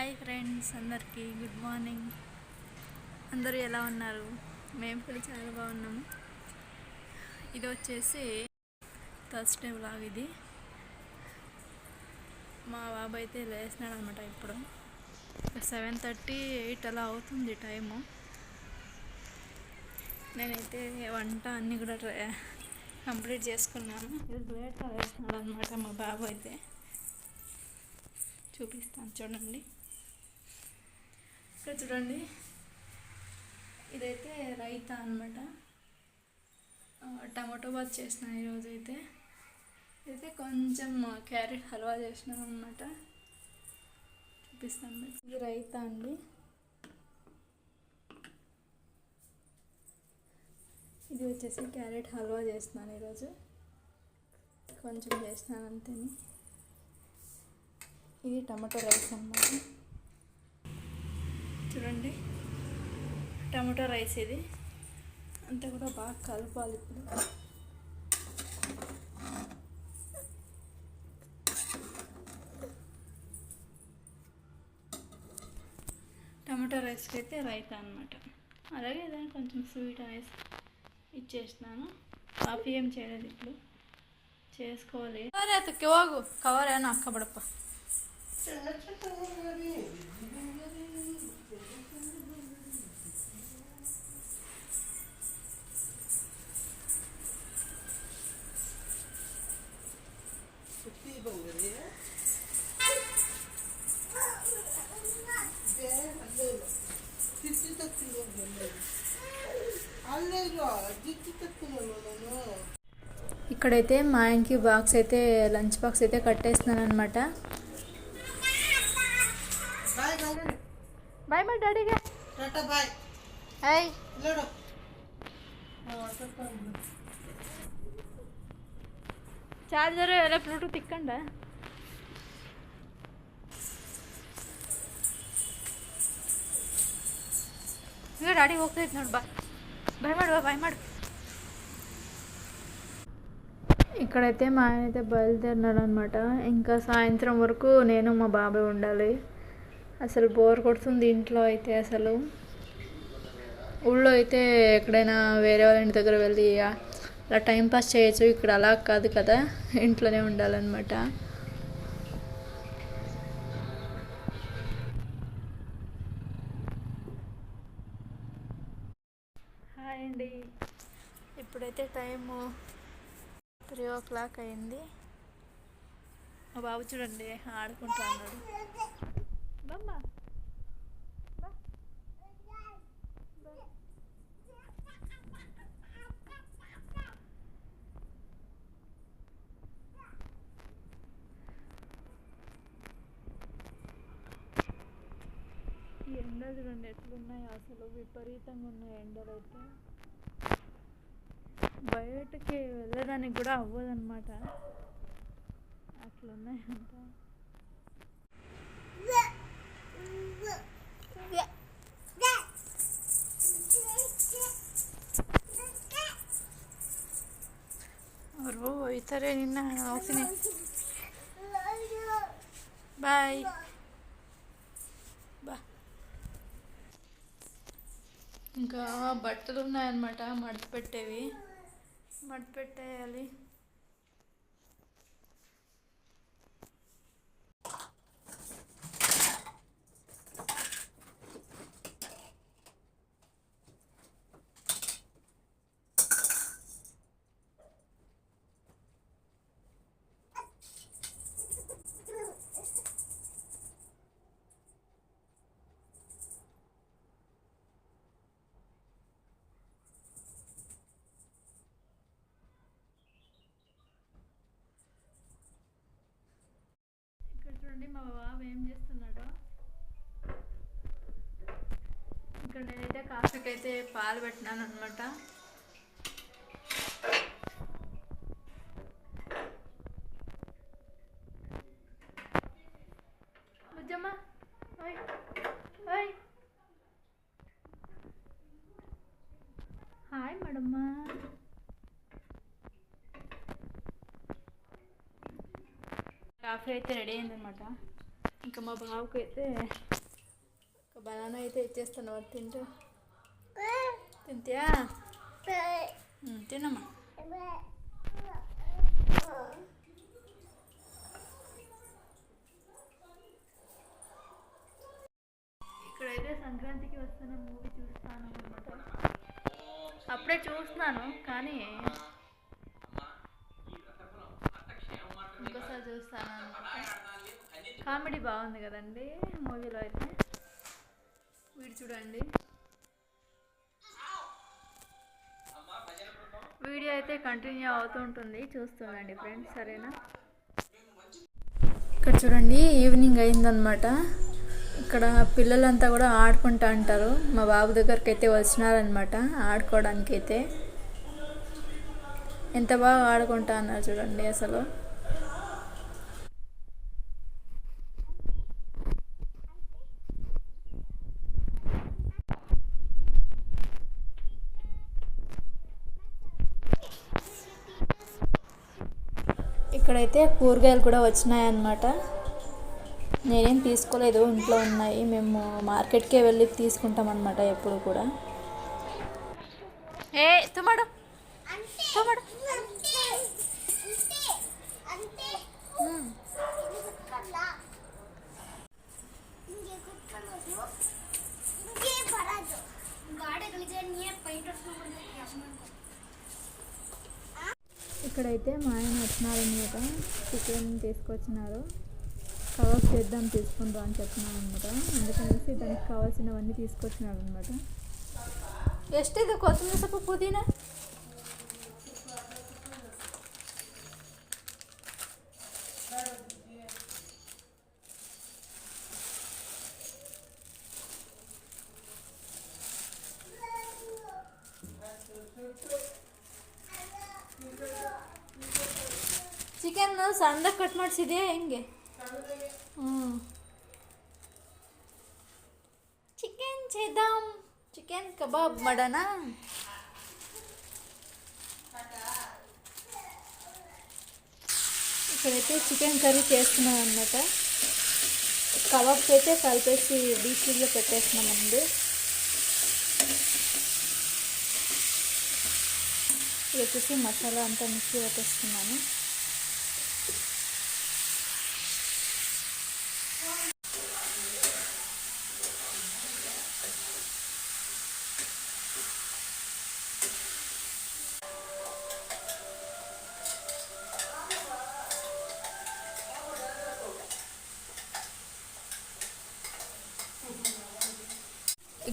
Hi friends అందరికీ good morning. అందరూ ఎలా ఉన్నారు? మేము కూడా చాలా బాగున్నాము ఇది వచ్చేసి థర్స్డే వ్లాగ్ ఇది. మా బాబు అయితే లేస్తున్నాడు అనమాట ఇప్పుడు. సెవెన్ థర్టీ ఎయిట్ అలా అవుతుంది టైము. నేనైతే వంట అన్నీ కూడా ట్రై- కంప్లీట్ చేసుకున్నాను. ఇది లేట్గా వేస్తున్నాడు అనమాట మా బాబు అయితే. చూపిస్తాను చూడండి. ఇక్కడ చూడండి. ఇదైతే రైతా అనమాట టమాటో బాత్ చేసిన ఈరోజు అయితే అయితే కొంచెం క్యారెట్ హల్వా చేసినాం అనమాట చూపిస్తాం ఇది రైతా అండి. ఇది వచ్చేసి క్యారెట్ హల్వా చేస్తున్నాను ఈరోజు. కొంచెం చేసినాను అంతేని. ఇది టమాటో రైస్ అన్నమాట. చూడండి. టమాటో రైస్ ఇది. అంతా కూడా బాగా కలపాలి ఇప్పుడు. టమాటో రైస్కి అయితే రైతా అనమాట అలాగే ఏదైనా కొంచెం స్వీట్ రైస్ ఇచ్చేసినాను. కాఫీ ఏం చేయలేదు ఇప్పుడు. చేసుకోవాలి. కవర్ అయితే కవర్ అయినా అక్కబడప్ప ఇక్కడైతే మా ఆయనకి బాక్స్ అయితే లంచ్ బాక్స్ అయితే కట్టేస్తున్నాను అనమాట ಬಾಯ್ ಬಾಯ್ బాయ్ మా డాడీగా ಟಾಟಾ ಬಾಯ್ హాయ్ ನೋಡು ಚಾರ್ಜರ್ ಎಲ್ಲ ಬ್ಲೂಟೂತ್ ಇಕ್ಕೊಂಡ ಈಗ ಗಾಡಿ ಹೋಗ್ತೈತೆ ನೋಡಿ ಬಾ ಬಾಯ್ ಮಾಡು ಬಾ ಬಾಯ್ ಮಾಡು ఇక్కడైతే మా ఆయన అయితే బయలుదేరినాడు అనమాట ఇంకా సాయంత్రం వరకు నేను మా బాబాయ్ ఉండాలి. అసలు బోర్ కొడుతుంది ఇంట్లో అయితే అసలు. ఊళ్ళో అయితే ఎక్కడైనా వేరే వాళ్ళ ఇంటి దగ్గర వెళ్ళి అలా టైంపాస్ చేయొచ్చు ఇక్కడ అలా కాదు కదా ఇంట్లోనే ఉండాలన్నమాట. హాయ్ అండి. ఇప్పుడైతే టైము త్రీ ఓ క్లాక్ అయింది. మా బాబు చూడండి ఆడుకుంటా అన్నాడు ఎండలు చూడండి ఎట్లున్నాయి అసలు విపరీతంగా ఉన్నాయి ఎండలు అయితే బయటకి వెళ్ళడానికి కూడా అవ్వదన్నమాట అట్లున్నాయి అంట ಅವರು ಹೋಯ್ತಾರೆ ನಿನ್ನ ಹೋಗ್ತೀನಿ ಬಾಯ್ బా ఇంకా బట్టలు ఉన్నాయన్నమాట మడత పెట్టేవి మడపెట్టేయాలి పెట్టేయాలి ఇక్కడ చూడండి మా బాబు ఏం చేస్తున్నాడో ఇక్కడ అయితే పాలు పెట్టినాను అనమాట హాయ్ మేడమ్మ. కాఫీ అయితే రెడీ అయిందనమాట ఇంకా మా బాబుకి అయితే బనానా అయితే ఇచ్చేస్తాను వాడు తింటూ. తింటియా తినమ్మా ఇక్కడైతే సంక్రాంతికి వస్తున్న మూవీ చూస్తాను అనమాట అప్పుడే చూస్తున్నాను కానీ ఇంకోసారి చూస్తాను అనమాట కామెడీ బాగుంది కదండి మూవీలో అయితే. వీడు చూడండి. వీడియో అయితే కంటిన్యూ అవుతూ ఉంటుంది. చూస్తుండండి ఫ్రెండ్స్ సరేనా? ఇక్కడ చూడండి ఈవినింగ్ అయిందనమాట ఇక్కడ పిల్లలంతా కూడా ఆడుకుంటా అంటారు. మా బాబు దగ్గరికి అయితే వచ్చినారనమాట ఆడుకోవడానికి అయితే ఎంత బాగా ఆడుకుంటా అన్నారు చూడండి అసలు. ఇక్కడైతే కూరగాయలు కూడా వచ్చినాయన్నమాట. నేనేం తీసుకోలేదు ఇంట్లో ఉన్నాయి. మేము మార్కెట్కే వెళ్ళి తీసుకుంటాం అనమాట ఎప్పుడు కూడా. ఏ తుమ్మడు తుమ్మడు ఇక్కడైతే మా ఆయన వచ్చినారనమాట చికెన్ తీసుకొచ్చినారు. కవర్స్ చేద్దాం తీసుకుంటాం అని చెప్తున్నాను అనమాట అందుకనేసి దానికి కావాల్సినవన్నీ తీసుకొచ్చినారు అనమాట ఎస్ట్ ఇది కొత్తిమీర పుదీనా? ಚಿಕನ್ ಸಣ್ಣದಾಗಿ ಕಟ್ ಮಾಡಿಸಿದ್ಯಾ ಹೆಂಗೆ ಹ್ಞೂ చికెన్ చేద్దాం చికెన్ కబాబ్ మడనా ఇక్కడైతే చికెన్ కర్రీ చేస్తున్నాం అనమాట కబాబ్కి అయితే కలిపేసి డీప్ ఫ్రిడ్జ్లో పెట్టేస్తున్నాం అండి ఇది వచ్చేసి మసాలా అంతా మిక్సీ పెట్టేస్తున్నాను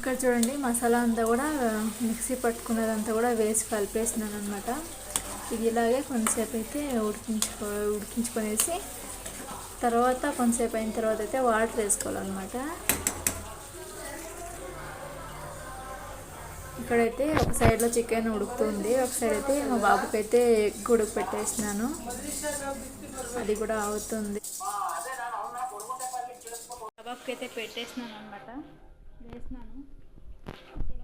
ఇక్కడ చూడండి మసాలా అంతా కూడా మిక్సీ పట్టుకున్నదంతా కూడా వేసి కలిపేసినాను అనమాట ఇది ఇలాగే కొంతసేపు అయితే ఉడికించుకో ఉడికించుకొనేసి తర్వాత కొంతసేపు అయిన తర్వాత అయితే వాటర్ వేసుకోవాలన్నమాట. ఇక్కడైతే ఒక సైడ్లో చికెన్ ఉడుకుతుంది ఒక సైడ్ అయితే మా బాబుకి అయితే ఎగ్ ఉడుకు పెట్టేసినాను అది కూడా అవుతుంది. బాబుకి అయితే పెట్టేసినాను అనమాట వేసినాను Okay.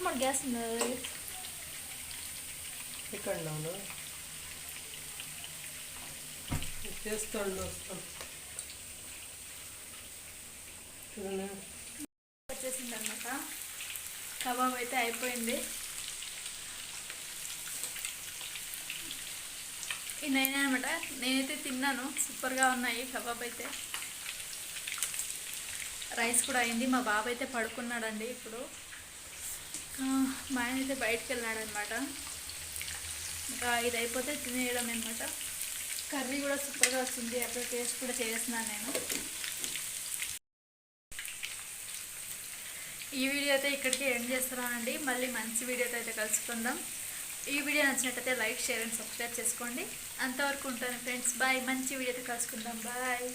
ಆಫ್ ಮಾಡಿ ಗ್ಯಾಸ್ ఇక్కడ నాను చేస్తాడు చూడండి వచ్చేసింది అనమాట కబాబ్ అయితే అయిపోయింది ఇది నేనే అనమాట నేనైతే తిన్నాను సూపర్గా ఉన్నాయి కబాబ్ అయితే రైస్ కూడా అయింది మా బాబు అయితే పడుకున్నాడండి ఇప్పుడు ఆ, మా ఆయన అయితే బయటకు వెళ్ళాడు అనమాట ఇంకా ఇది అయిపోతే తినేయడం అనమాట కర్రీ కూడా సూపర్గా వస్తుంది అక్కడ టేస్ట్ కూడా చేస్తున్నాను నేను. ఈ వీడియో అయితే ఇక్కడికి ఎండ్ చేస్తున్నానండి. మళ్ళీ మంచి వీడియోతో అయితే కలుసుకుందాం. ఈ వీడియో నచ్చినట్టయితే లైక్ షేర్ అండ్ సబ్స్క్రైబ్ చేసుకోండి. అంతవరకు ఉంటాను ఫ్రెండ్స్. బాయ్. మంచి వీడియోతో కలుసుకుందాం. బాయ్.